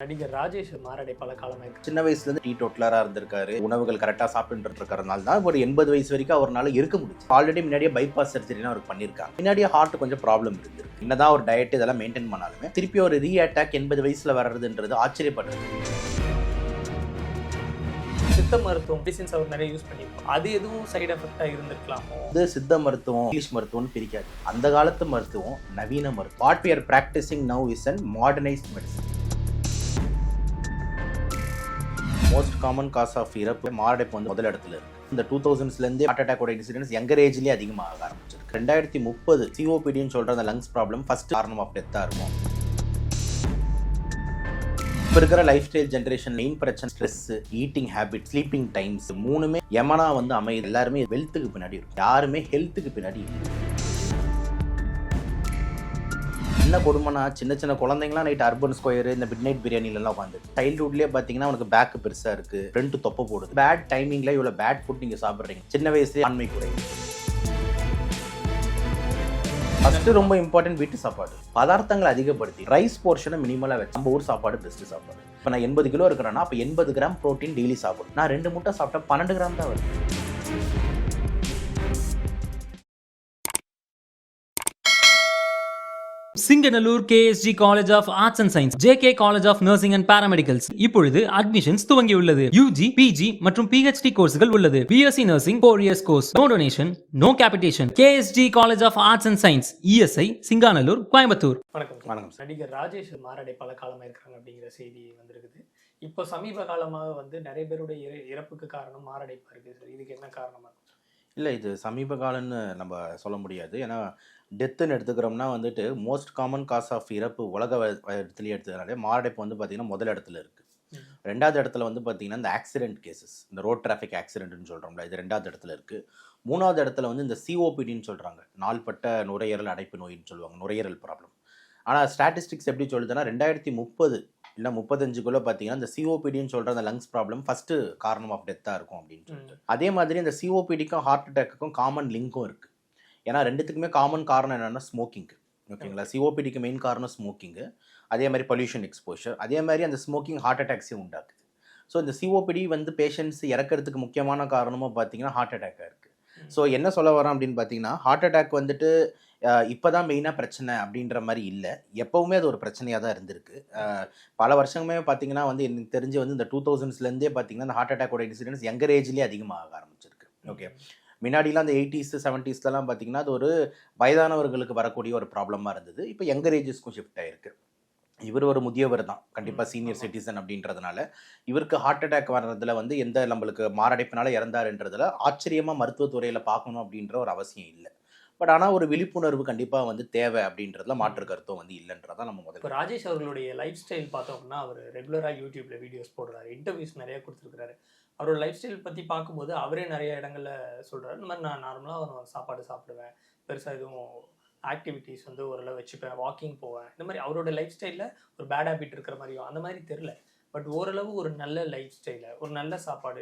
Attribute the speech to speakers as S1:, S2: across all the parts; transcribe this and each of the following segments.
S1: நடிகர் ராஜேஷ் மாரடை பல காலமாக
S2: சின்ன வயசுல இருந்து டீ டோட்டலரா இருந்திருக்காரு. உணவுகள் கரெக்டா சாப்பிட்டு இருக்கிறதுனால தான் ஒரு எண்பது வயசு வரைக்கும் அவரால் இருக்க முடிச்சு ஆல்ரெடி முன்னாடியே பைபாஸ் சர்ஜரினா அவருக்கு பண்ணியிருக்காங்க முன்னாடியே ஹார்ட் கொஞ்சம் ப்ராப்ளம் இருந்திருக்கு என்னதான் ஒரு டயட் இதெல்லாம் மெயின்டைன் பண்ணாலுமே திருப்பி ஒரு ரீ அட்டாக் எண்பது வயசுல வர்றதுன்றது ஆச்சரியப்படுறது
S1: சித்த மருத்துவம் மெடிசின்ஸ் அவர் நிறைய யூஸ் பண்ணியிருப்போம் அது எதுவும் சைடு எஃபெக்டாக இருந்திருக்கலாமோ?
S2: இது சித்த மருத்துவம் இங்கிலீஷ் மருத்துவம்னு பிரிக்காது. அந்த காலத்து மருத்துவம் நவீன மருத்துவம். What we are practicing now is an modernized medicine. Most common cause of இறப்பு மாரடைப்பு வந்து முதல் இடத்துல இருக்கு. இந்த டூ தௌசண்ட்ஸ்லேருந்து ஹார்ட் அட்டாக்கோட இன்சிடென்ட்ஸ் எங்கர் ஏஜ்லேயே அதிகமாக ஆரம்பிச்சிருக்கு. ரெண்டாயிரத்தி முப்பது சிஓபிடின்னு சொல்கிற அந்த லங்ஸ் ப்ராப்ளம் ஃபர்ஸ்ட் காரணம் ஆஃப் டெத்தாக இருக்கும். இப்போ இருக்கிற லைஃப் ஸ்டைல் ஜென்ரேஷன் மெயின் பிரச்சனை stress eating habit sleeping times மூணுமே எமனா வந்து அமையுது. எல்லாருமே வெல்த்துக்கு பின்னாடி இருக்கும். யாருமே ஹெல்த்துக்கு பின்னாடி இல்லை. என்ன கொடுமைனா சின்ன சின்ன குழந்தைங்களாம் நைட் அர்பன் ஸ்கொயர் இந்த மிட் நைட் பிரியாணிலலாம் உட்காந்து சைல்ட்ஹுட்லேயே பார்த்தீங்கன்னா உனக்கு பேக் பெருசாக இருக்குது ஃப்ரண்ட் தொப்பை போடுது. பேட் டைமிங்கில் இவ்வளோ பேட் ஃபுட் நீங்கள் சாப்பிட்றீங்க. சின்ன வயசுலேயே ஆண்மை குறை. ஃபஸ்ட்டு ரொம்ப இம்பார்ட்டன்ட் வீட்டு சாப்பாடு. பதார்த்தங்களை அதிகப்படுத்தி ரைஸ் போர்ஷனை மினிமலாக வச்சு. நம்ம ஊர் சாப்பாடு பெஸ்ட்டு சாப்பாடு. இப்போ நான் எண்பது கிலோ இருக்கிறேன்னா அப்போ எண்பது கிராம் ப்ரோட்டீன் டெய்லி சாப்பிடும் நான் ரெண்டு முட்டை சாப்பிட்டா பன்னெண்டு கிராம் தான் வருது.
S3: Singanallur KSG college of arts and science JK college of nursing and paramedicals இப்பொழுது அட்மிஷன்ஸ் துவங்கியுள்ளது. யூஜி பிஜி மற்றும் பிஹெச்டி கோர்ஸ்கள் உள்ளது. BSc nursing four years course no donation no capitation KSG college of arts and science ESI Singanallur Coimbatore
S1: வணக்கம்.
S2: வணக்கம்
S1: நடிகர் ராஜேஷ் மாரடை பல காலமாக இருக்கிறாங்க அப்படிங்கிற செய்தி வந்திருக்குது. இப்போ சமீப காலமாக வந்து நிறைய பேருடைய இற- இறப்புக்கு காரணம் மாரடைப்பா இருக்கு சார். இதுக்கு என்ன காரணமா இருக்கும்
S2: இல்லை இது சமீப காலம்னு நம்ம சொல்ல முடியாது. ஏன்னா டெத்துன்னு எடுத்துக்கிறோம்னா வந்துட்டு மோஸ்ட் காமன் காஸ் ஆஃப் இறப்பு உலக இடத்துலயே எடுத்துக்கிறனாலே மாரடைப்பு வந்து பார்த்தீங்கன்னா முதல் இடத்துல இருக்குது. ரெண்டாவது இடத்துல வந்து பார்த்தீங்கன்னா இந்த ஆக்சிடென்ட் கேசஸ் இந்த ரோட் டிராஃபிக் ஆக்சிடென்ட்னு சொல்கிறோம்ல இது ரெண்டாவது இடத்துல இருக்குது மூணாவது இடத்துல வந்து இந்த சிஓபிடின்னு சொல்கிறாங்க நாள்பட்ட நுரையீரல் அடைப்பு நோயின்னு சொல்லுவாங்க நுரையீரல் ப்ராப்ளம் ஆனால் ஸ்டாட்டிஸ்டிக்ஸ் எப்படி சொல்லுதுன்னா ரெண்டாயிரத்தி முப்பது இல்லை முப்பத்தஞ்சுக்குள்ளே பார்த்தீங்கன்னா இந்த சிஓபிடின்னு சொல்கிற அந்த லங்ஸ் ப்ராப்ளம் ஃபஸ்ட்டு காரணம் ஆஃப் டெத்தாக இருக்கும் அப்படின்னு சொல்லிட்டு. அதே மாதிரி இந்த சிஓபிடிக்கும் ஹார்ட் அட்டாக்குக்கும் காமன் லிங்க்கும் இருக்குது ஏன்னா ரெண்டுத்துக்குமே காமன் காரணம் என்னென்னா ஸ்மோக்கிங் ஓகேங்களா சிஓபிடிக்கு மெயின் காரணம் ஸ்மோக்கிங்கு அதே மாதிரி பொல்யூஷன் எக்ஸ்போஷர் அதே மாதிரி அந்த ஸ்மோக்கிங் ஹார்ட் அட்டாக்ஸையும் உண்டாக்குது. ஸோ இந்த சிஓபிடி வந்து பேஷண்ட்ஸ் இறக்கிறதுக்கு முக்கியமான காரணமாக பார்த்தீங்கன்னா ஹார்ட் அட்டாக்காக இருக்குது ஸோ என்ன சொல்ல வரேன் அப்படின்னு பார்த்தீங்கன்னா ஹார்ட் அட்டாக் வந்துட்டு இப்போ தான் மெயினாக பிரச்சனை அப்படின்ற மாதிரி இல்லை. எப்போவுமே அது ஒரு பிரச்சனையாக தான் இருந்திருக்கு. பல வருஷமே பார்த்தீங்கன்னா வந்து எனக்கு தெரிஞ்சு வந்து இந்த டூ தௌசண்ட்ஸ்லேருந்தே பார்த்தீங்கன்னா இந்த ஹார்ட் அட்டாக்கோட இன்சிடென்ட்ஸ் யங்கர் ஏஜ்லேயே அதிகமாக ஆரம்பிச்சிருக்கு. ஓகே முன்னாடிலாம் அந்த எயிட்டிஸ் செவன்ட்டீஸ்லலாம் பார்த்தீங்கன்னா அது ஒரு வயதானவர்களுக்கு வரக்கூடிய ஒரு ப்ராப்ளமாக இருந்தது. இப்போ யங்கர் ஏஜஸ்க்கும் ஷிஃப்ட் ஆயிருக்கு. இவர் ஒரு முதியவர் தான். கண்டிப்பாக சீனியர். சிட்டிசன் அப்படின்றதுனால இவருக்கு ஹார்ட் அட்டாக் வர்றதுல வந்து எந்த நம்மளுக்கு மாரடைப்பினால இறந்தாருன்றதுல ஆச்சரியமாக மருத்துவத்துறையில் பார்க்கணும் அப்படின்ற ஒரு அவசியம் இல்லை. பட் ஆனால் ஒரு விழிப்புணர்வு கண்டிப்பாக வந்து தேவை அப்படின்றதுல மாற்று கருத்தும் வந்து இல்லைன்றதான் நம்ம
S1: இப்போ
S2: முதல்ல
S1: ராஜேஷ் அவர்களுடைய லைஃப் ஸ்டைல் பார்த்தோம்னா அவர் ரெகுலராக யூடியூப்ல வீடியோஸ் போடுறாரு இன்டர்வியூஸ் நிறைய கொடுத்துருக்காரு அவரோட லைஃப் ஸ்டைல் பற்றி பார்க்கும்போது அவரே நிறைய இடங்கள்ல சொல்றாரு. இந்த மாதிரி நான் நார்மலாக சாப்பாடு சாப்பிடுவேன் பெருசாக எதுவும் ஆக்டிவிட்டீஸ் வந்து ஓரளவு வச்சுப்பேன் வாக்கிங் போவேன். இந்த மாதிரி அவரோட லைஃப் ஸ்டைலில் ஒரு பேட் ஹேபிட் இருக்கிற மாதிரியும் அந்த மாதிரி தெரில பட் ஓரளவு ஒரு நல்ல லைஃப் ஸ்டைலில் ஒரு நல்ல சாப்பாடு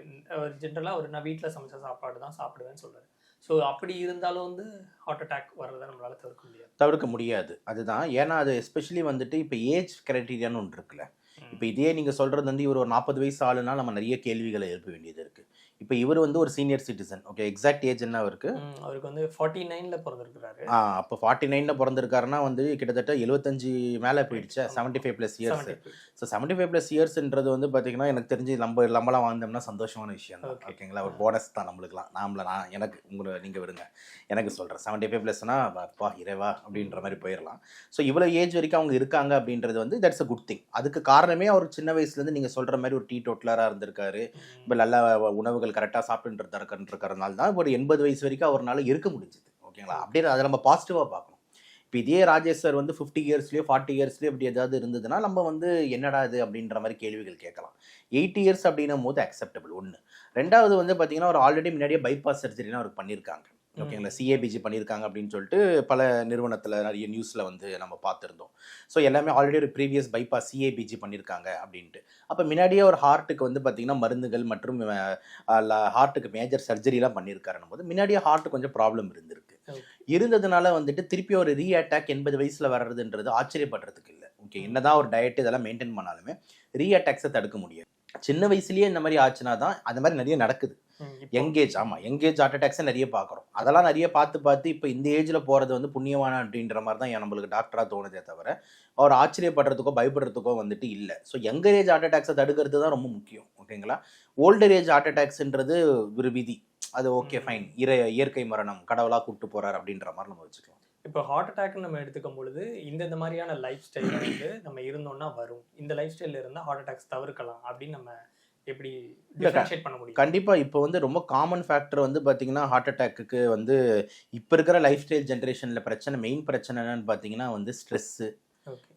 S1: ஜென்ரலாக ஒரு நான் வீட்டில் சமைச்ச சாப்பாடு தான் சாப்பிடுவேன்னு சொல்றாரு. ஸோ அப்படி இருந்தாலும் வந்து ஹார்ட் அட்டாக் வர்றதை நம்மளால தவிர்க்க முடியாது.
S2: தவிர்க்க முடியாது. அதுதான். ஏன்னா அது எஸ்பெஷலி வந்துட்டு இப்போ ஏஜ் கிரைட்டீரியான்னு ஒன்று இருக்குல்ல. இப்போ இதே நீங்கள் சொல்கிறது வந்து இவர் ஒரு நாற்பது வயசு ஆளுனா நம்ம நிறைய கேள்விகளை எழுப்ப வேண்டியது இருக்குது இப்போ இவர் வந்து ஒரு senior citizen okay exact age என்ன அவருக்கு?
S1: அவருக்கு வந்து ஃபார்ட்டி நைனில் பிறந்திருக்கிறாரு.
S2: ஆ அப்போ ஃபார்ட்டி நைனில் பிறந்திருக்காருன்னா வந்து கிட்டத்தட்ட எழுபத்தஞ்சு மேலே போயிடுச்சு. Seventy five plus years
S1: 75.
S2: So seventy five plus இயர்ஸ்ன்றது வந்து பார்த்தீங்கன்னா எனக்கு தெரிஞ்சு நம்ம நம்மளாம் வாழ்ந்தோம்னா சந்தோஷமான விஷயம் தான். ஓகேங்களா? ஒரு போனஸ் தான் நம்மளுக்குலாம் நாமள நான் எனக்கு உங்களை நீங்கள் விடுங்க. எனக்கு சொல்கிறேன் செவன்ட்டி ஃபைவ் ப்ளஸ்னா அப்பா இறைவா அப்படின்ற மாதிரி போயிடலாம். ஸோ இவ்வளோ ஏஜ் வரைக்கும் அவங்க இருக்காங்க அப்படின்றது வந்து தட்ஸ் அ குட் திங் அதுக்கு காரணமே அவர் சின்ன வயசுலேருந்து நீங்கள் சொல்கிற மாதிரி ஒரு டீ டோட்டலராக இருந்திருக்காரு இப்போ நல்ல உணவுகள் கரெக்டாக சாப்பிட்டு இருக்கிறதுனால தான் ஒரு எண்பது வயசு வரைக்கும் அவரால் இருக்க முடிஞ்சுது. ஓகேங்களா? அப்படியே அதை நம்ம பாசிட்டிவாக பார்க்கணும். இப்போ இதே ராஜேஷ் சார் வந்து ஃபிஃப்டி இயர்ஸ்லேயோ ஃபார்ட்டி இயர்ஸ்லேயோ இப்படி ஏதாவது இருந்ததுன்னா நம்ம வந்து என்னடா இது அப்படின்ற மாதிரி கேள்விகள் கேட்கலாம். எயிட்டி இயர்ஸ் அப்படின்னும் போது அக்செப்டபிள் ஒன்று ரெண்டாவது வந்து பார்த்தீங்கன்னா ஒரு ஆல்ரெடி முன்னாடியே பைபாஸ் சர்ஜரினா அவருக்கு பண்ணியிருக்காங்க. ஓகேங்களா சிஏபிஜி பண்ணியிருக்காங்க அப்படின்னு சொல்லிட்டு பல நிறுவனத்தில் நிறைய நியூஸில் வந்து நம்ம பார்த்துருந்தோம். ஸோ எல்லாமே ஆல்ரெடி ஒரு ப்ரீவியஸ் பைபாஸ் சிஏபிஜி பண்ணியிருக்காங்க அப்படின்ட்டு. அப்போ முன்னாடியே ஒரு ஹார்ட்டுக்கு வந்து பார்த்திங்கன்னா மருந்துகள் மற்றும் ஹார்ட்டுக்கு மேஜர் சர்ஜரிலாம் பண்ணியிருக்காருன்னும் போது முன்னாடியே ஹார்ட் கொஞ்சம் ப்ராப்ளம் இருந்திருக்கு. இருந்ததுனால வந்துட்டு திருப்பி ஒரு ரீ அட்டாக் எண்பது வயசில் வர்றதுன்றது ஆச்சரியப்படுறதுக்கு இல்லை. ஓகே. என்னதான் ஒரு டயட் இதெல்லாம் மெயின்டைன் பண்ணாலுமே ரீஅட்டாக்ஸை தடுக்க முடியாது. சின்ன வயசுலயே இந்த மாதிரி ஆச்சுன்னா தான் அந்த மாதிரி நிறைய நடக்குது. யங்கேஜ் ஆமாம் யங்கேஜ் ஹார்ட் அட்டாக்ஸை நிறைய பார்க்குறோம். அதெல்லாம் நிறைய பார்த்து பார்த்து இப்போ இந்த ஏஜில் போகிறது வந்து புண்ணியவான அப்படின்ற மாதிரி தான் நம்மளுக்கு டாக்டராக தோணுதே தவிர அவர் ஆச்சரியப்படுறதுக்கோ பயப்படுறதுக்கோ வந்துட்டு இல்லை. ஸோ யங்கர் ஏஜ் ஹார்ட் அட்டாக்ஸை தடுக்கிறது தான் ரொம்ப முக்கியம் ஓகேங்களா ஓல்டர் ஏஜ் ஹார்ட் அட்டாக்ஸ்ன்றது ஒரு விதி. அது ஓகே. ஃபைன் இற இயற்கை மரணம் கடவுளாக கூப்பிட்டு போறார் அப்படின்ற மாதிரி நம்ம வச்சுக்கலாம்.
S1: இப்போ ஹார்ட் அட்டாக்னு நம்ம எடுத்துக்கும் பொழுது இந்த இந்த மாதிரியான லைஃப் ஸ்டைல வந்து நம்ம இருந்தோம்னா வரும். இந்த லைஃப் ஸ்டைல்ல இருந்தா ஹார்ட் அட்டாக்ஸ் தவிர்க்கலாம் அப்படின்னு நம்ம எப்படி டிஃபரன்ஷியேட் பண்ண முடியும்?
S2: கண்டிப்பாக இப்போ வந்து ரொம்ப காமன் ஃபேக்டர் வந்து பார்த்தீங்கன்னா ஹார்ட் அட்டாக்கு வந்து இப்போ இருக்கிற லைஃப் ஸ்டைல் ஜென்ரேஷனில் பிரச்சனை மெயின் பிரச்சனை என்னன்னு பார்த்தீங்கன்னா வந்து ஸ்ட்ரெஸ்ஸு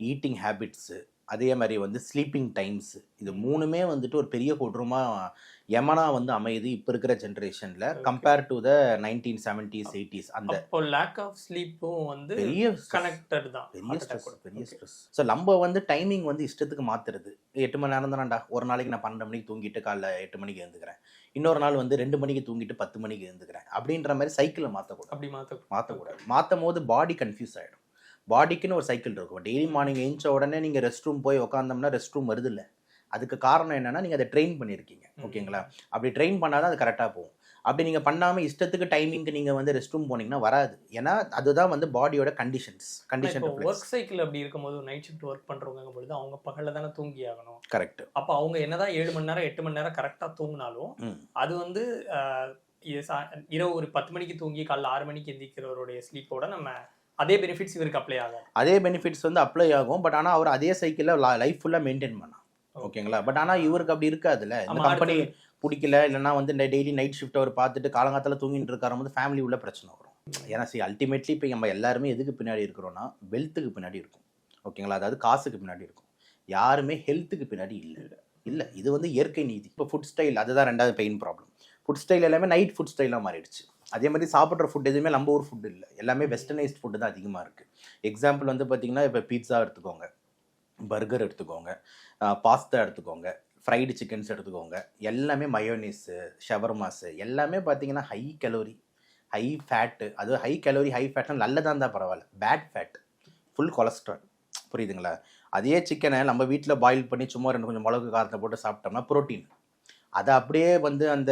S2: ஈட்டிங் ஹேபிட்ஸு அதே மாதிரி வந்து ஸ்லீப்பிங் டைம்ஸ் இது மூணுமே வந்துட்டு ஒரு பெரிய கொடூரமாக யமனா வந்து அமையுது இப்போ இருக்கிற ஜென்ரேஷனில். Compare to the nineteen seventies eighties அந்த
S1: அப்போ லேக் ஆஃப் ஸ்லீப்பும் வந்து
S2: பெரிய.
S1: கனெக்டட் தான்.
S2: பெரிய ஸ்ட்ரெஸ். பெரிய. ஸ்ட்ரெஸ் ஸோ நம்ம வந்து டைமிங் வந்து இஷ்டத்துக்கு மாத்துறது. எட்டு மணி நேரம் தானடா. ஒரு நாளைக்கு நான் பன்னெண்டு மணிக்கு தூங்கிட்டு காலைல எட்டு மணிக்கு எழுந்துக்கிறேன். இன்னொரு நாள் வந்து ரெண்டு மணிக்கு தூங்கிட்டு பத்து மணிக்கு எழுந்துக்கிறேன். அப்படின்ற மாதிரி சைக்கிளை மாற்றக்கூடாது
S1: அப்படி மாத்த
S2: மாற்றக்கூடாது மாற்றும் போது பாடி கன்ஃபியூஸ் ஆகிடும் பாடிக்குன்னு ஒரு சைக்கிள் இருக்கும். டெய்லி மார்னிங் எழுந்த உடனே நீங்கள் ரெஸ்ட் ரூம் போய் உட்காந்தோம்னா ரெஸ்ட் ரூம் வருது இல்லை? அதுக்கு காரணம் என்னன்னா நீங்கள் அதை ட்ரெயின் பண்ணியிருக்கீங்க. ஓகேங்களா? அப்படி ட்ரெயின் பண்ணாதான் அது கரெக்டாக போகும். அப்படி நீங்கள் பண்ணாமல் இஷ்டத்துக்கு டைமிங்க்கு நீங்கள் வந்து ரெஸ்ட் ரூம் போனீங்கன்னா வராது. ஏன்னா அதுதான் வந்து பாடியோட கண்டிஷன்ஸ் கண்டிஷன்
S1: ஒர்க் சைக்கிள் அப்படி இருக்கும்போது நைட் ஷிஃப்ட் ஒர்க் பண்றவங்க பொழுது அவங்க பகல்ல தானே தூங்கி ஆகணும்.
S2: கரெக்ட்
S1: அப்போ அவங்க என்னதான் ஏழு மணி நேரம் எட்டு மணி நேரம் கரெக்டா தூங்கினாலும் அது வந்து இரவு ஒரு பத்து மணிக்கு தூங்கி காலைல ஆறு மணிக்கு எந்திரிக்கிறவருடைய ஸ்லீப்போட நம்ம அதே பெனிஃபிட்ஸ் இவருக்கு அப்ளை ஆகும்.
S2: அதே பெனிஃபிட்ஸ் வந்து அப்ளை ஆகும். பட் ஆனால் அவர் அதே சைக்கிளில் லைஃப் ஃபுல்லாக மெயின்டைன் பண்ணலாம் ஓகேங்களா பட் ஆனால் இவருக்கு அப்படி இருக்காதுல்ல. இந்த கம்பெனி பிடிக்கல இல்லைன்னா வந்து டெய்லி நைட் ஷிஃப்ட் அவர் பார்த்துட்டு காலங்காத்தால தூங்கிட்டு இருக்காரு போது ஃபேமிலி உள்ள பிரச்சனை வரும். ஏன்னா சரி அல்டிமேட்லி இப்போ நம்ம எல்லாருமே எதுக்கு பின்னாடி இருக்கிறோம்னா வெல்த்துக்கு பின்னாடி இருக்கும். ஓகேங்களா அதாவது காசுக்கு பின்னாடி இருக்கும். யாருமே ஹெல்த்துக்கு பின்னாடி இல்லை. இல்லை. இது வந்து இயற்கை நீதி. இப்போ ஃபுட் ஸ்டைல் அதுதான் ரெண்டாவது பெயின் ப்ராப்ளம் ஃபுட் ஸ்டைல் எல்லாமே நைட் ஃபுட் ஸ்டைலாக மாறிடுச்சு. அதே மாதிரி சாப்பிட்ற ஃபுட் எதுவுமே நம்ம ஊர் ஃபுட் இல்லை. எல்லாமே வெஸ்டர்னைஸ்ட் ஃபுட்டு தான் அதிகமாக இருக்குது எக்ஸாம்பிள் வந்து பார்த்திங்கன்னா இப்போ பீட்சா எடுத்துக்கோங்க பர்கர் எடுத்துக்கோங்க பாஸ்தா எடுத்துக்கோங்க ஃப்ரைடு சிக்கன்ஸ் எடுத்துக்கோங்க எல்லாமே மயோனீஸு ஷவர்மாஸு எல்லாமே பார்த்தீங்கன்னா ஹை கலோரி ஹை ஃபேட்டு அது ஹை கலோரி ஹை ஃபேட்னா நல்லதாக இருந்தால் பரவாயில்ல. பேட் ஃபேட் ஃபுல் கொலஸ்ட்ரால் புரியுதுங்களா? அதே சிக்கனை நம்ம வீட்டில் பாயில் பண்ணி சும்மா ரெண்டு கொஞ்சம் மிளகு காரத்தை போட்டு சாப்பிட்டோம்னா புரோட்டீன் அதை அப்படியே வந்து அந்த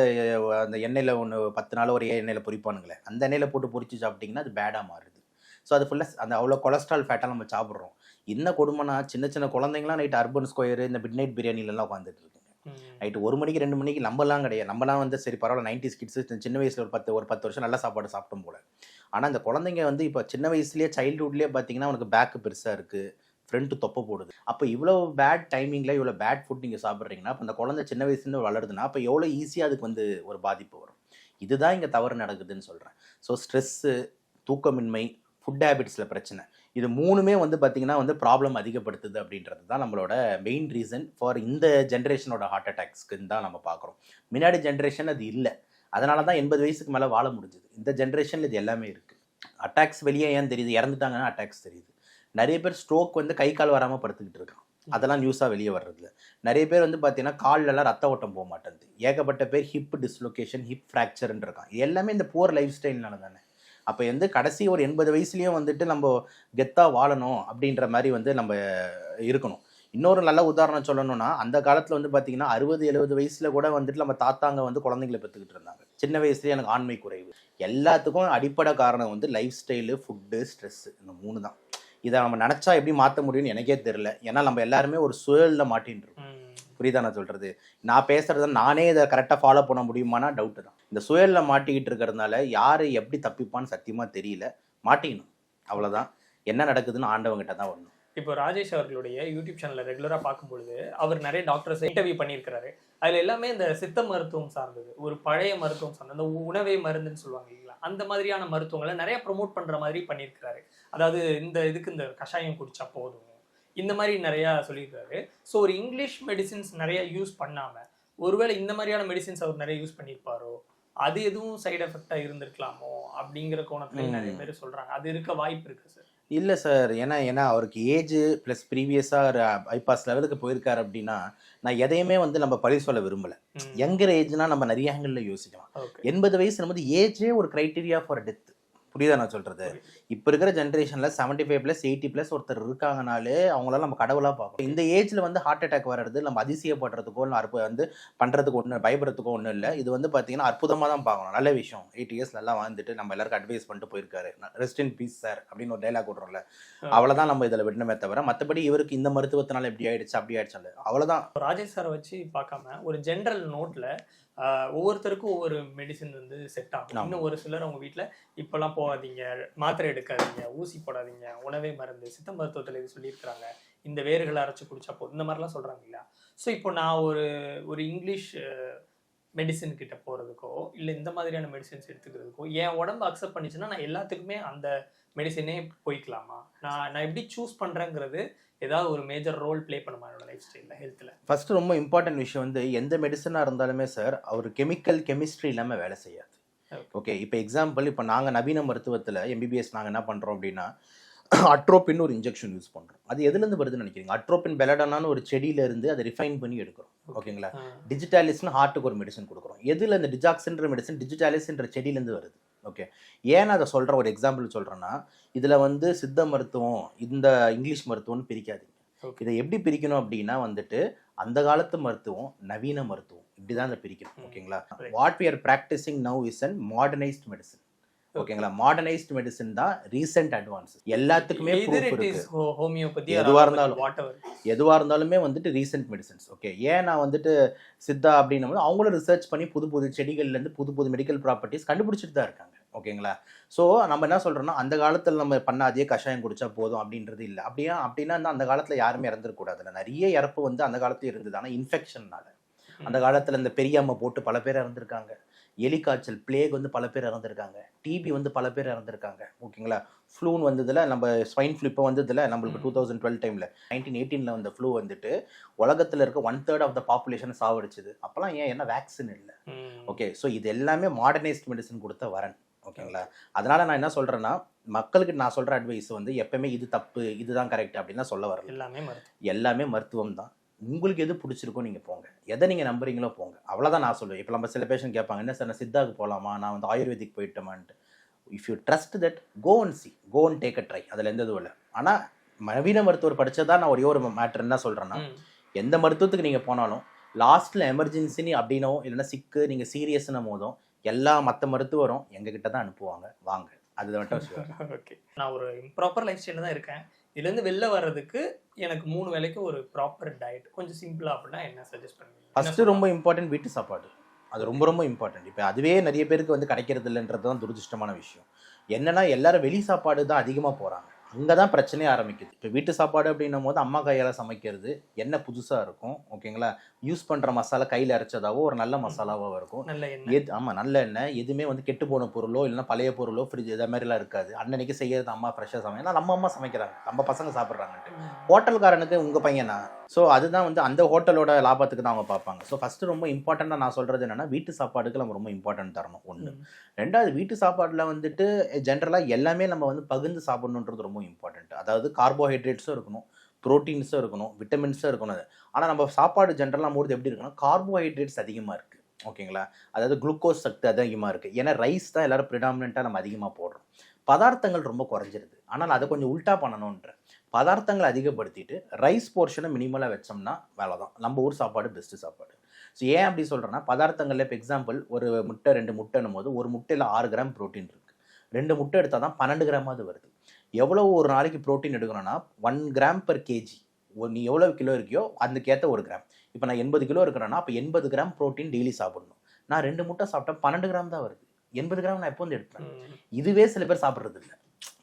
S2: அந்த எண்ணெயில் ஒன்று பத்து நாள் ஒரு எண்ணெயில் பொரிப்பானுங்களே. அந்த எண்ணெயில் போட்டு பொரிச்சு சாப்பிட்டிங்கன்னா அது பேடாக மாறுது. ஸோ அது ஃபுல்லாக அந்த அவ்வளோ கொலஸ்ட்ரால் ஃபேட்டாக நம்ம சாப்பிட்றோம். என்ன கொடுமைனா சின்ன சின்ன குழந்தைங்களாம் நைட் அர்பன் ஸ்கொயர் இந்த மிட் நைட் பிரியாணிலலாம் உட்காந்துட்டு இருக்குங்க. நைட்டு ஒரு மணிக்கு ரெண்டு மணிக்கு நம்மலாம் கிடையாது. நம்மலாம் வந்து சரி பரவாயில்ல நைன்டி கிட்ஸ் சின்ன வயசில் ஒரு பத்து ஒரு பத்து வருஷம் நல்ல சாப்பாடு சாப்பிட்டோம் போல. ஆனால் அந்த குழந்தைங்க வந்து இப்போ சின்ன வயசுலேயே சைல்டுஹுட்லேயே பார்த்தீங்கன்னா உனக்கு பேக்கு பெருசாக இருக்குது ஃப்ரண்ட்டு தொப்பை போடுது. அப்போ இவ்வளோ பேட் டைமிங்கில் இவ்வளோ பேட் ஃபுட் நீங்கள் சாப்பிட்றீங்கன்னா அப்போ அந்த குழந்தை சின்ன வயசுலேருந்து வளருதுன்னா அப்போ எவ்வளோ ஈஸியாக அதுக்கு வந்து ஒரு பாதிப்பு வரும். இதுதான் இங்கே தவறு நடக்குதுன்னு சொல்கிறேன் ஸோ ஸ்ட்ரெஸ்ஸு தூக்கமின்மை ஃபுட் ஹேபிட்ஸில் பிரச்சனை. இது மூணுமே வந்து பார்த்திங்கன்னா வந்து ப்ராப்ளம் அதிகப்படுத்துது அப்படின்றது தான் நம்மளோட மெயின் ரீசன் ஃபார் இந்த ஜென்ரேஷனோட ஹார்ட் அட்டாக்ஸ்க்குன்னு தான் நம்ம பார்க்குறோம் முன்னாடி ஜென்ரேஷன் அது இல்லை. அதனால தான் எண்பது வயசுக்கு மேலே வாழ முடிஞ்சுது. இந்த ஜென்ரேஷனில் இது எல்லாமே இருக்குது அட்டாக்ஸ் வெளியே ஏன் தெரியுது? இறந்துட்டாங்கன்னா அட்டாக்ஸ் தெரியுது. நிறைய பேர் ஸ்ட்ரோக் வந்து கை கால் வராமல் படுத்துக்கிட்டு இருக்கான். அதெல்லாம் நியூஸாக வெளியே வர்றதுல நிறைய பேர் வந்து பார்த்தீங்கன்னா கால்லலாம் ரத்த ஓட்டம் போக மாட்டேங்குது. ஏகப்பட்ட பேர் ஹிப் டிஸ்லொகேஷன் ஹிப் ஃப்ராக்சர்ன்னு இருக்கான். எல்லாமே இந்த புவர் லைஃப் ஸ்டைல்னால தானே. அப்போ வந்து கடைசி ஒரு எண்பது வயசுலேயும் வந்துட்டு நம்ம கெத்தாக வாழணும் அப்படின்ற மாதிரி வந்து நம்ம இருக்கணும். இன்னொரு நல்ல உதாரணம் சொல்லணும்னா அந்த காலத்தில் வந்து பார்த்தீங்கன்னா அறுபது எழுபது வயசில் கூட வந்துட்டு நம்ம தாத்தாங்க வந்து குழந்தைங்களை பெற்றுக்கிட்டு இருந்தாங்க. சின்ன வயசுலேயே எனக்கு ஆண்மை குறைவு. எல்லாத்துக்கும் அடிப்படை காரணம் வந்து லைஃப் ஸ்டைலு ஃபுட்டு ஸ்ட்ரெஸ்ஸு இந்த மூணு தான். இதை நம்ம நினச்சா எப்படி மாற்ற முடியும்னு எனக்கே தெரில ஏன்னா நம்ம எல்லாருமே ஒரு சுழலில் மாட்டின்னு இருக்கோம் புரியுதா நான் சொல்கிறது நான் பேசுகிறத நானே இதை கரெக்டாக ஃபாலோ பண்ண முடியுமானா டவுட்டு தான். இந்த சுயலில் மாட்டிக்கிட்டு இருக்கிறதுனால யார் எப்படி தப்பிப்பான்னு சத்தியமாக தெரியல. மாட்டிக்கணும். அவ்வளோதான் என்ன நடக்குதுன்னு ஆண்டவங்கிட்ட தான் வரணும்.
S1: இப்போ ராஜேஷ் அவர்களுடைய யூடியூப் சேனல்ல ரெகுலரா பார்க்கும்பொழுது அவர் நிறைய டாக்டர்ஸ் இன்டர்வியூ பண்ணியிருக்கிறாரு. அதுல எல்லாமே இந்த சித்த மருத்துவம் சார்ந்தது. ஒரு பழைய மருத்துவம் சார்ந்தது அந்த உணவே மருந்துன்னு சொல்லுவாங்க அந்த மாதிரியான மருத்துவங்களை நிறைய ப்ரோமோட் பண்ற மாதிரி பண்ணியிருக்கிறாரு. அதாவது இந்த இதுக்கு இந்த கஷாயம் குடிச்சா போதும். இந்த மாதிரி நிறைய சொல்லியிருக்காரு. ஸோ ஒரு இங்கிலீஷ் மெடிசின்ஸ் நிறைய யூஸ் பண்ணாம ஒருவேளை இந்த மாதிரியான மெடிசின்ஸ் அவர் நிறைய யூஸ் பண்ணியிருப்பாரோ? அது எதுவும் சைடு எஃபெக்டா இருந்திருக்கலாமோ? அப்படிங்கிற கோணத்துல. நிறைய பேர் சொல்றாங்க. அது இருக்க வாய்ப்பு இருக்கு சார்
S2: இல்லை சார். ஏன்னா ஏன்னா அவருக்கு ஏஜ் ப்ளஸ் ப்ரீவியஸாக பைபாஸ் லெவலுக்கு போயிருக்காரு அப்படின்னா நான் எதையுமே வந்து நம்ம பழி சொல்ல விரும்பலை. யங்கர் ஏஜ்னா நம்ம நிறைய ஆங்கிளில் யோசிக்கலாம். எண்பது வயசு நம்ம ஏஜே ஒரு க்ரைட்டீரியா ஃபார் டெத் புரியுதா நான் சொல்றது? இப்போ இருக்கிற ஜென்ரேஷனில் seventy five plus eighty plus ஒருத்தர் இருக்காங்கனாலே அவங்களால நம்ம கடவுளாக பார்க்கணும் இந்த ஏஜில் வந்து ஹார்ட் அட்டாக் வர்றது நம்ம அதிசயப்படுறதுக்கோ இல்லை அற்பு வந்து பண்ணுறதுக்கு ஒன்று பயப்படுறதுக்கோ ஒன்றும் இல்லை. இது வந்து பார்த்தீங்கன்னா அற்புதமாக தான் பார்க்கணும். நல்ல விஷயம். எயிட் இயர்ஸ் நல்லா வாழ்ந்துட்டு நம்ம எல்லாருக்கும் அட்வைஸ் பண்ணிட்டு போயிருக்காரு. ரெஸ்ட் இன் பீஸ் சார் அப்படின்னு ஒரு டைலாக் விட்றோம்ல. அவ்வளோதான் நம்ம இதில் விடணுமே தவிர மற்றபடி இவருக்கு இந்த மருத்துவத்தினால எப்படி ஆயிடுச்சு அப்படி ஆயிடுச்சு அவ்வளோதான்
S1: ராஜேஷ் சாரை வச்சு பார்க்காம ஒரு ஜென்ரல் நோட்ல ஒவ்வொருத்தருக்கும் ஒவ்வொரு மெடிசின் வந்து செட் ஆகும். இன்னும் ஒரு சிலர் அவங்க வீட்ல இப்பெல்லாம் போகாதீங்க மாத்திரை எடுக்காதீங்க ஊசி போடாதீங்க உணவே மருந்து சித்த மருத்துவத்துல இது சொல்லியிருக்கிறாங்க. இந்த வேர்களை அரைச்சு குடிச்சா போதும். இந்த மாதிரிலாம் சொல்றாங்க இல்லையா? ஸோ இப்போ நான் ஒரு ஒரு இங்கிலீஷ் மெடிசின் கிட்ட போறதுக்கோ இல்லை இந்த மாதிரியான மெடிசின்ஸ் எடுத்துக்கிறதுக்கோ என் உடம்பு அக்செப்ட் பண்ணிச்சுன்னா நான் எல்லாத்துக்குமே அந்த மெடிசனே போய்க்கலாமா? நான் நான் எப்படி சூஸ் பண்றேங்கிறது ஏதாவது ஒரு மேஜர் ரோல் ப்ளே பண்ணுமா என்னோட லைஃப் ஸ்டைலில் ஹெல்த்தில்
S2: ஃபர்ஸ்ட் ரொம்ப இம்பார்ட்டன்ட் விஷயம் வந்து எந்த மெடிசனாக இருந்தாலுமே சார் அவர் கெமிக்கல் கெமிஸ்ட்ரி இல்லாமல் வேலை செய்யாது. ஓகே இப்போ எக்ஸாம்பிள் இப்போ நாங்கள் நவீன மருத்துவத்தில் எம்பிபிஎஸ் நாங்கள் என்ன பண்ணுறோம் அப்படின்னா அட்ரோபின் ஒரு இன்ஜெக்ஷன் யூஸ் பண்ணுறோம் அது எதுலேருந்து வருதுன்னு நினைக்கிறீங்க? அட்ரோபின் பெலடானான்னு ஒரு செடியில இருந்து அதை ரிஃபைன் பண்ணி எடுக்கிறோம். ஓகேங்களா? டிஜிட்டாலிஸ்னு ஹார்ட்டுக்கு ஒரு மெடிசன் கொடுக்குறோம். எதில் இந்த டிஜாக்ஸ்ன்ற மெடிசன் டிஜிட்டாலிஸ்ன்ற செடியிலேருந்து வருது? ஓகே. ஏன் அதை சொல்கிற ஒரு எக்ஸாம்பிள் சொல்கிறேன்னா இதில் வந்து சித்த மருத்துவம் இந்த இங்கிலீஷ் மருத்துவம்னு பிரிக்காதீங்க. இதை எப்படி பிரிக்கணும் அப்படின்னா வந்துட்டு அந்த காலத்து மருத்துவம் நவீன மருத்துவம் இப்படி தான் இதை பிரிக்கணும். ஓகேங்களா. What we are practicing now is and modernised medicine ஓகேங்களா? மாடர்னைஸ்ட் மெடிசன் தான் ரீசெண்ட் அட்வான்சஸ் எல்லாத்துக்குமே
S1: ஹோமியோபதி
S2: எதுவா இருந்தாலும். எதுவாக இருந்தாலுமே வந்துட்டு ரீசெண்ட் மெடிசன்ஸ் ஓகே? ஏன் நான் வந்துட்டு சித்தா அப்படின்னும் போது அவங்களும் ரிசர்ச் பண்ணி புது புது செடிகள்லேருந்து புது புது மெடிக்கல் ப்ராப்பர்ட்டிஸ் கண்டுபிடிச்சிட்டு தான் இருக்காங்க. ஓகேங்களா? ஸோ நம்ம என்ன சொல்கிறோம்னா அந்த காலத்தில் நம்ம பண்ண அதே கஷாயம் குடிச்சா போதும் அப்படின்றது இல்லை. அப்படியா அப்படின்னா அந்த காலத்தில் யாருமே இறந்துருக்கூடாதுல்ல நிறைய இறப்பு வந்து அந்த காலத்துல இருந்தது. ஆனால் இன்ஃபெக்ஷன்னால அந்த காலத்தில் இந்த பெரியம்மா போட்டு பல பேர் இறந்துருக்காங்க. எலி காய்ச்சல் பிளேக் வந்து பல பேர் இறந்துருக்காங்க. டிபி வந்து பல பேர் இறந்துருக்காங்க. ஓகேங்களா? ஃப்ளூன்னு வந்ததுல நம்ம ஸ்வைன் ஃப்ளூ இப்போ வந்ததுல நம்மளுக்கு. டூ தௌசண்ட் டுவெல் டைமில் நைன்டீன் எயிட்டீனில் வந்த ஃப்ளூ வந்துட்டு உலகத்தில் இருக்க one third of the population சாவடிச்சுது. அப்போலாம் ஏன்? என்ன வேக்சின் இல்லை. ஓகே ஸோ இது எல்லாமே மாடர்னைஸ்ட் மெடிசன் கொடுத்த வரன். ஓகேங்களா? அதனால நான் என்ன சொல்றேன்னா மக்களுக்கு நான் சொல்ற அட்வைஸ் வந்து எப்பவுமே இது தப்பு இதுதான் கரெக்ட் அப்படின்லாம் சொல்ல வரல.
S1: எல்லாமே
S2: எல்லாமே மருத்துவம் தான் உங்களுக்கு எது பிடிச்சிருக்கோ நீங்கள் போங்க. எதை நீங்கள் நம்புறீங்களோ போங்க. அவ்வளோதான் நான் சொல்லுவேன். இப்போ நம்ம சில பேஷன் கேட்பாங்க என்ன சார் நான் சித்தாவுக்கு போகலாமா நான் வந்து ayurvedic போயிட்டோமான்ட்டு. If you trust that go and see go and take a try அதில் எந்த இதுவும் இல்லை. ஆனால் நவீன மருத்துவர் படிச்சதா நான் ஒரே ஒரு மேட்டர் என்ன சொல்கிறேன்னா. எந்த மருத்துவத்துக்கு நீங்கள் போனாலும் லாஸ்ட்டில் எமர்ஜென்சின்னு அப்படின்னோ இல்லைன்னா சிக்கு நீங்கள் சீரியஸ்னும் போதும் எல்லா மற்ற மருத்துவரும் எங்ககிட்ட தான் அனுப்புவாங்க. வாங்க. அது மட்டும்.
S1: ஓகே நான் ஒரு இம்ப்ராப்பர் லைஃப் ஸ்டைலில் தான் இருக்கேன். இதுலேருந்து வெளில வர்றதுக்கு எனக்கு மூணு வேளைக்கு ஒரு ப்ராப்பர் டயட் கொஞ்சம் சிம்பிளா அப்படின்னா என்ன சஜஸ்ட் பண்ணுவீங்க?
S2: ஃபஸ்ட்டு ரொம்ப இம்பார்ட்டன்ட் வீட்டு சாப்பாடு. அது ரொம்ப ரொம்ப இம்பார்ட்டன்ட் இப்போ அதுவே நிறைய பேருக்கு வந்து கிடைக்கிறது இல்லைன்றது தான் துரதிருஷ்டமான விஷயம். என்னன்னா எல்லாரும் வெளி சாப்பாடு தான் அதிகமாக போகிறாங்க அங்கே தான் பிரச்சனையே ஆரம்பிக்குது. இப்போ வீட்டு சாப்பாடு அப்படின்னும் போது அம்மா கையால் சமைக்கிறது என்ன புதுசாக இருக்கும் ஓகேங்களா? யூஸ் பண்ணுற மசாலா கையில் அரைச்சதாவோ ஒரு நல்ல மசாலாவோ இருக்கும்.
S1: நல்ல எண்ணெய்.
S2: எது ஆமாம் நல்ல எண்ணெய். எதுவுமே வந்து கெட்டு போன பொருளோ இல்லைன்னா பழைய பொருளோ ஃப்ரிட்ஜ் இதை மாதிரிலாம் இருக்காது. அன்னன்னைக்கு செய்யறது அம்மா ஃப்ரெஷ்ஷாக சமையல் நம்ம அம்மா சமைக்கிறாங்க. நம்ம பசங்க சாப்பிட்றாங்கன்ட்டு. ஹோட்டல்காரனுக்கு உங்கள் பையனா? ஸோ அதுதான் வந்து அந்த ஹோட்டலோட லாபத்துக்கு தான் அவங்க பார்ப்பாங்க. ஸோ ஃபஸ்ட்டு ரொம்ப இம்பார்ட்டண்ட்டாக நான் சொல்கிறது என்னன்னா வீட்டு சாப்பாடுக்கு நம்ம ரொம்ப இம்பார்ட்டன்ட் தரணும். ஒன்று. ரெண்டாவது வீட்டு சாப்பாட்டில் வந்துட்டு ஜென்ரலாக எல்லாமே நம்ம வந்து பகிர்ந்து சாப்பிடணுன்றது ரொம்ப இம்பார்ட்டண்ட் அதாவது கார்போஹைட்ரேட்ஸும் இருக்கணும் ப்ரோட்டீன்ஸும் இருக்கணும் விட்டமின்ஸும் இருக்கணும் ஆனால் நம்ம சாப்பாடு ஜென்ரலாக போது எப்படி இருக்குன்னா கார்போஹைட்ரேட்ஸ் அதிகமாக இருக்குது ஓகேங்களா அதாவது குளுக்கோஸ் சக்தி அதிகமாக இருக்குது ஏன்னா ரைஸ் தான் எல்லோரும் ப்ரிடாமினண்ட்டாக நம்ம அதிகமாக போடுறோம். பதார்த்தங்கள் ரொம்ப குறைஞ்சிருது. ஆனால் அதை கொஞ்சம் உல்ட்டா பண்ணணுன்ற. பதார்த்தங்களை அதிகப்படுத்திட்டு ரைஸ் போர்ஷனை மினிமலாக வச்சோம்னா வேலை தான் நம்ம ஊர் சாப்பாடு பெஸ்ட்டு சாப்பாடு. ஸோ ஏன் அப்படி சொல்கிறேன்னா பதார்த்தங்களில் இப்போ எக்ஸாம்பிள் ஒரு முட்டை ரெண்டு முட்டைன்னும் போது ஒரு முட்டையில் ஆறு கிராம் ப்ரோட்டீன் இருக்குது ரெண்டு முட்டை எடுத்தால் தான் பன்னெண்டு கிராமாவது வருது. எவ்வளோ ஒரு நாளைக்கு ப்ரோட்டீன் எடுக்கணும்னா ஒன் கிராம் per கேஜி நீ எவ்வளோ கிலோ இருக்கியோ அதுக்கேற்ற ஒரு கிராம் இப்போ நான் எண்பது கிலோ இருக்கிறேன்னா அப்போ எண்பது கிராம் ப்ரோட்டீன் டெய்லி சாப்பிடணும். நான் ரெண்டு முட்டை சாப்பிட்டா பன்னெண்டு கிராம் தான் வருது. எண்பது கிராம் நான் எப்போ வந்து எடுப்பேன். இதுவே சில பேர் சாப்பிட்றது இல்லை.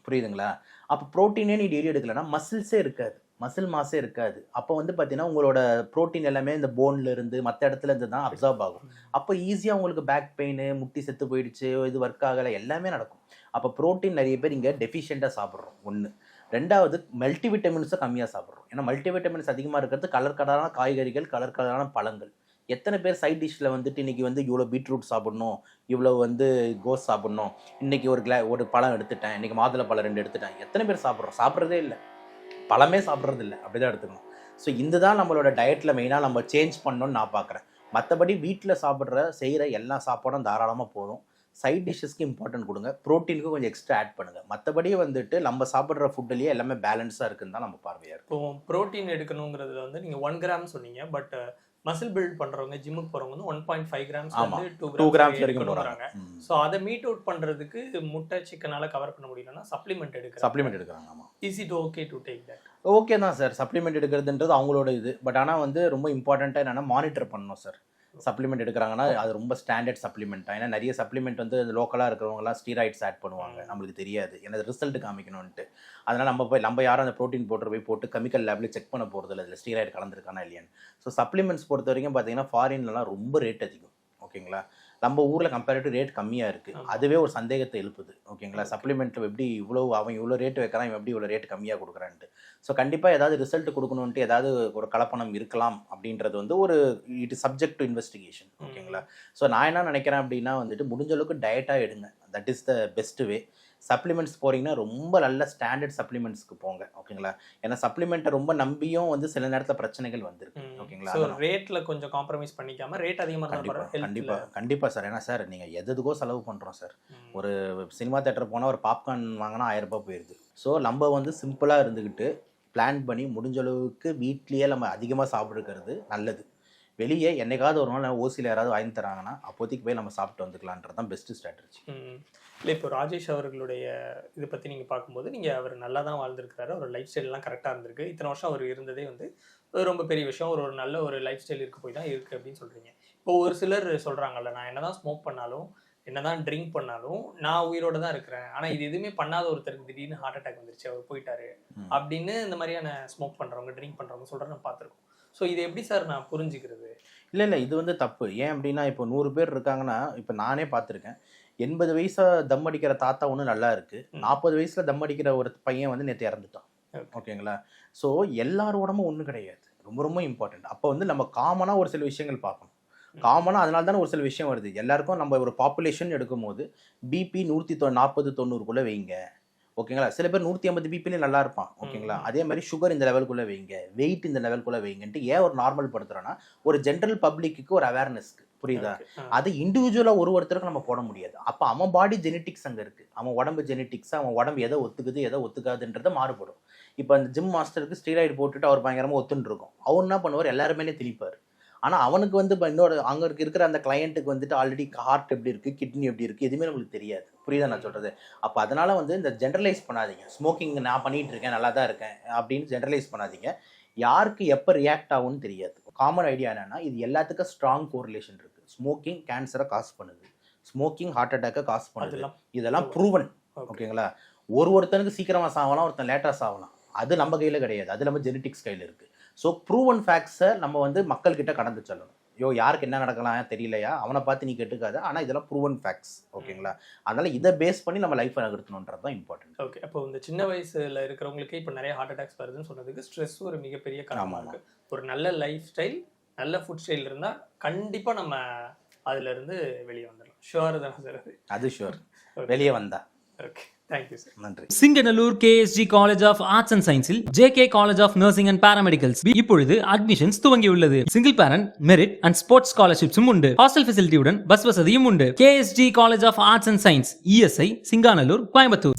S2: புரியுதுங்களா? அப்போ ப்ரோட்டீனே நீ டெய்லி எடுக்கலைன்னா மசில்ஸே இருக்காது. மசில் மாஸே இருக்காது. அப்போ வந்து பார்த்தீங்கன்னா உங்களோட ப்ரோட்டீன் எல்லாமே இந்த போன்ல இருந்து மற்ற இடத்துல இருந்து தான் அப்சர்வ் ஆகும். அப்போ ஈஸியாக உங்களுக்கு பேக் பெயின் முட்டி செத்து போயிடுச்சு இது ஒர்க் ஆகலை எல்லாமே நடக்கும். அப்போ ப்ரோட்டீன் நிறைய பேர் இங்கே டெஃபிஷியண்ட்டாக சாப்பிட்றோம் ஒன்று ரெண்டாவது மல்டி விட்டமின்ஸை கம்மியாக சாப்பிட்றோம். ஏன்னா மல்டி விட்டமின்ஸ் அதிகமாக இருக்கிறது கலர் கலரான காய்கறிகள் கலர் கலரான பழங்கள். எத்தனை பேர் சைட் டிஷ்ஷில் வந்துட்டு இன்னைக்கு வந்து இவ்வளோ பீட்ரூட் சாப்பிடணும் இவ்வளோ வந்து கோஸ் சாப்பிடணும் இன்னைக்கு ஒரு கிளா ஒரு பழம் எடுத்துட்டேன் இன்னைக்கு மாதுளை பழம் ரெண்டு எடுத்துட்டேன் எத்தனை பேர் சாப்பிட்றோம்? சாப்பிட்றதே இல்லை. பழமே சாப்பிட்றது இல்லை அப்படி தான் எடுத்துக்கணும் ஸோ இந்த தான் நம்மளோட டயட்டில் மெயினாக நம்ம சேஞ்ச் பண்ணணும்னு நான் பார்க்குறேன். மற்றபடி வீட்டில் சாப்பிட்ற செய்கிற எல்லா சாப்பாடும் தாராளமாக போதும். சைட் டிஷ்ஷஸ்க்கு இம்பார்ட்டன்ட் கொடுங்க. ப்ரோட்டீனுக்கு கொஞ்சம் எக்ஸ்ட்ரா ஆட் பண்ணுங்கள் மற்றபடி வந்துட்டு நம்ம சாப்பிட்ற ஃபுட்டுலேயே எல்லாமே பேலன்ஸாக இருக்குன்னு தான் நம்ம பார்வையாக இருக்கும்.
S1: இப்போ ப்ரோட்டீன் எடுக்கணுங்கிறது வந்து நீங்கள் ஒன் கிராம் சொன்னீங்க. பட் மசில் பில்ட் பண்றவங்க ஜிம்முக்கு போறவங்க வந்து ஒன் பாயிண்ட் ஃபைவ் கிராம்ஸ்
S2: ஆமா.
S1: வந்து டூ
S2: டூ
S1: கிராம்ஸ்
S2: வரைக்கும் போகிறாங்க
S1: ஸோ அதை மீட் அவுட் பண்றதுக்கு முட்டை சிக்கனால கவர் பண்ண முடியலன்னா சப்ளிமெண்ட் எடுக்க
S2: சப்ளிமெண்ட் எடுக்கிறாங்க ஆமாம்
S1: is it okay to take that
S2: okay தான் சார் சப்ளிமெண்ட் எடுக்கிறதுன்றது அவங்களோட இது. பட் ஆனால் வந்து ரொம்ப இம்பார்ட்டண்ட்டாக என்னென்னா மானிட்டர் பண்ணணும் சார் சப்ளிமெண்ட் எடுக்கிறாங்கன்னா அது ரொம்ப ஸ்டாண்டர்ட் சப்ளிமெண்ட் ஏன்னா நிறைய சப்ளிமெண்ட் வந்து லோக்கலாக இருக்கிறவங்கலாம் ஸ்டீராய்ட்ஸ் ஆட் பண்ணுவாங்க. நம்மளுக்கு தெரியாது. ஏன்னா ரிசல்ட் காமிக்கணும்ன்ட்டு. அதனால் நம்ம போய் நம்ம யாரும் அந்த ப்ரோட்டீன் போட்டு போய் போட்டு கெமிக்கல் லேப்ல செக் பண்ண போகிறது இல்லை இதில் ஸ்டீராய்டு கலந்துருக்கானா இல்லையான்னு. ஸோ சப்ளிமெண்ட்ஸ் பொறுத்த வரைக்கும் பார்த்தீங்கன்னா ஃபாரின்லலாம் ரொம்ப ரேட் அதிகம். ஓகேங்களா? நம்ம ஊரில் கம்பேரிட்டிவ் ரேட் கம்மியாக இருக்குது. அதுவே ஒரு சந்தேகத்தை எழுப்புது. ஓகேங்களா சப்ளிமெண்ட்டில் எப்படி இவ்வளோ அவன் இவ்வளோ ரேட் வைக்கிறான் இவன் எப்படி இவ்வளோ ரேட் கம்மியாக கொடுக்குறான்ட்டு. ஸோ கண்டிப்பாக ஏதாவது ரிசல்ட் கொடுக்கணுன்ட்டு ஏதாவது ஒரு கலப்பணம் இருக்கலாம் அப்படின்றது வந்து ஒரு இட் சப்ஜெக்ட் டு இன்வெஸ்டிகேஷன் ஓகேங்களா ஸோ நான் என்ன நினைக்கிறேன் அப்படின்னா வந்துட்டு முடிஞ்ச அளவுக்கு டயட்டாக எடுங்க. That is the best way supplements போறீங்கன்னா ரொம்ப நல்ல ஸ்டாண்டர்ட் சப்ளிமெண்ட்ஸ்க்கு போங்க ஓகேங்களா? ஏன்னா சப்ளிமெண்ட்டை ரொம்ப நம்பியும் வந்து சில நேரத்தில் பிரச்சனைகள் வந்திருக்கு ஓகேங்களா?
S1: ரேட்ல கொஞ்சம் காம்ப்ரமைஸ் பண்ணிக்காம ரேட் அதிகமா இருந்தா
S2: கண்டிப்பா
S1: பரவாயில்ல
S2: கண்டிப்பா கண்டிப்பா சார் ஏன்னா சார் நீங்க எதுக்கோ செலவு பண்றோம் சார் ஒரு சினிமா தேட்டர் போனால் ஒரு பாப்கார்ன் வாங்கினா ஆயிரம் ரூபாய் போயிடுது ஸோ நம்ம வந்து சிம்பிளாக இருந்துக்கிட்டு பிளான் பண்ணி முடிஞ்ச அளவுக்கு வீட்லேயே நம்ம அதிகமாக சாப்பிடுக்கிறது நல்லது. வெளியே என்னைக்காவது ஒரு நாள் ஓசியில் யாராவது வாங்கி தராங்கன்னா அப்போதைக்கு போய் நம்ம சாப்பிட்டு வந்துக்கலான்றது தான் பெஸ்ட் ஸ்ட்ராட்டஜி
S1: இல்லை இப்போ ராஜேஷ் அவர்களுடைய இதை பற்றி நீங்கள் பார்க்கும்போது நீங்கள் அவர் நல்லா தான் வாழ்ந்திருக்கிறாரு அவர் லைஃப் ஸ்டைல்லாம் கரெக்டாக இருந்திருக்கு. இத்தனை வருஷம் அவர் இருந்ததே வந்து ரொம்ப பெரிய விஷயம். ஒரு ஒரு நல்ல ஒரு லைஃப் ஸ்டைல் இருக்க போய் தான் இருக்குது அப்படின்னு சொல்கிறீங்க இப்போ ஒரு சிலர் சொல்கிறாங்கல்ல நான் என்னதான் ஸ்மோக் பண்ணாலும் என்னதான் ட்ரிங்க் பண்ணாலும் நான் உயிரோட தான் இருக்கிறேன். ஆனால் இது எதுவுமே பண்ணாத ஒருத்தருக்கு திடீர்னு ஹார்ட் அட்டாக் வந்துருச்சு அவர் போயிட்டாரு அப்படின்னு இந்த மாதிரியான ஸ்மோக் பண்ணுறவங்க ட்ரிங்க் பண்ணுறவங்க சொல்கிற நான் பார்த்துருக்கோம். ஸோ இது எப்படி சார் நான் புரிஞ்சுக்கிறது?
S2: இல்லை இல்லை இது வந்து தப்பு. ஏன் அப்படின்னா இப்போ நூறு பேர் இருக்காங்கன்னா இப்போ நானே பார்த்துருக்கேன். எண்பது வயசா தம் அடிக்கிற தாத்தா ஒன்று நல்லா இருக்கு. நாற்பது வயசுல தம் அடிக்கிற ஒரு பையன் வந்து நேற்று இறந்துட்டான். ஓகேங்களா? ஸோ எல்லார் உடம்பும் ஒன்றும் கிடையாது. ரொம்ப ரொம்ப இம்பார்ட்டன்ட். அப்போ வந்து நம்ம காமனாக ஒரு சில விஷயங்கள் பார்க்கணும். காமனாக அதனால தானே ஒரு சில விஷயம் வருது. எல்லாருக்கும் நம்ம ஒரு பாப்புலேஷன் எடுக்கும்போது பிபி நூற்றி தொ நாற்பது தொண்ணூறுக்குள்ளே வைங்க. ஓகேங்களா? சில பேர் நூற்றி ஐம்பது பிபிலே நல்லா இருப்பான். ஓகேங்களா. அதே மாதிரி சுகர் இந்த லெவலுக்குள்ளே வைங்க. வெயிட் இந்த லெவலுக்குள்ளே வைங்கன்ட்டு ஏன் ஒரு நார்மல் படுத்துறோன்னா ஒரு ஜென்ரல் பப்ளிக்கு ஒரு அவேர்னஸ்க்கு புரியுதா. அது இண்டிவிஜுவலாக ஒரு ஒருத்தருக்கு நம்ம போட முடியாது. அப்போ அவன் பாடி ஜெனட்டிக்ஸ் அங்கே இருக்குது அவன் உடம்பு ஜெனட்டிக்ஸ் அவன் உடம்பு எதை ஒத்துக்குது எதை ஒத்துக்காதுன்றத மாறுபடும். இப்போ அந்த ஜிம் மாஸ்டருக்கு ஸ்டீராய்டு போட்டுட்டு அவர் பயங்கரமாக ஒத்துன்னு இருக்கும் அவர் என்ன பண்ணுவார்? எல்லாருமே திணிப்பார். ஆனால் அவனுக்கு வந்து இப்போ இன்னொரு அங்கே இருக்கிற அந்த கிளையண்ட்டுக்கு வந்துட்டு ஆல்ரெடி ஹார்ட் எப்படி இருக்குது கிட்னி எப்படி இருக்குது எதுவுமே நம்மளுக்கு தெரியாது. புரியுதா நான் சொல்கிறது அப்போ அதனால் வந்து இந்த ஜென்ரலைஸ் பண்ணாதீங்க. ஸ்மோக்கிங் நான் பண்ணிட்டு இருக்கேன் நல்லா தான் இருக்கேன் அப்படின்னு ஜென்ரலைஸ் பண்ணாதீங்க. யாருக்கு எப்போ ரியாக்ட் ஆகும்னு தெரியாது. காமன் ஐடியா என்னன்னா இது எல்லாத்துக்கும் ஸ்ட்ராங் கோரிலேஷன் இருக்கு. ஸ்மோக்கிங் கேன்சரை காஸ் பண்ணுது. ஸ்மோக்கிங் ஹார்ட் அட்டாக்கை காஸ் பண்ணுது. இதெல்லாம் ப்ரூவன். ஓகேங்களா? ஒரு ஒருத்தனுக்கு சீக்கிரமா சாவலாம் ஒருத்தன் லேட்டா சாவலாம் அது நம்ம கையில கிடையாது. அது நம்ம ஜெனட்டிக்ஸ் கையில இருக்கு. ஸோ ப்ரூவன் ஃபேக்ட்ஸை நம்ம வந்து மக்கள்கிட்ட கடந்து செல்லணும். யோ யாருக்கு என்ன நடக்கலாம் தெரியலையா? அவனை பார்த்து நீ கெட்டுக்காத. ஆனா இதெல்லாம் ப்ரூவன் ஃபேக்ட்ஸ் ஓகேங்களா அதனால இதை பேஸ் பண்ணி நம்ம லைஃப்பை நகர்த்தணுன்றது தான் இம்பார்ட்டன்ட்
S1: ஓகே அப்போ இந்த சின்ன வயசுல இருக்கிறவங்களுக்கு இப்போ நிறைய ஹார்ட் அட்டாக்ஸ் வருதுன்னு சொன்னதுக்கு ஸ்ட்ரெஸ் ஒரு மிகப்பெரிய காரணமா
S2: ஆமா,
S1: இருக்கு. ஒரு நல்ல லைஃப் ஸ்டைல் நல்ல ஃபுட் ஸ்டைல் இருந்தா கண்டிப்பா நம்ம அதுல இருந்து வெளியே வந்துடலாம். ஷுவர் தானே சார் அது
S2: ஷுவர். வெளியே வந்தா.
S1: ஓகே தேங்க்யூ சார்
S2: நன்றி.
S3: Singanallur KSG college of arts and சயின்ஸில் JK college of nursing and paramedicals இப்பொழுது அட்மிஷன்ஸ் துவங்கியுள்ளது. Single parent merit and sports ஸ்காலர்ஷிப்ஸும் உண்டு. ஹாஸ்டல் ஃபெசிலிட்டியுடன் பஸ் வசதியும் உண்டு. KSG college of arts and science ESI Singanallur Coimbatore.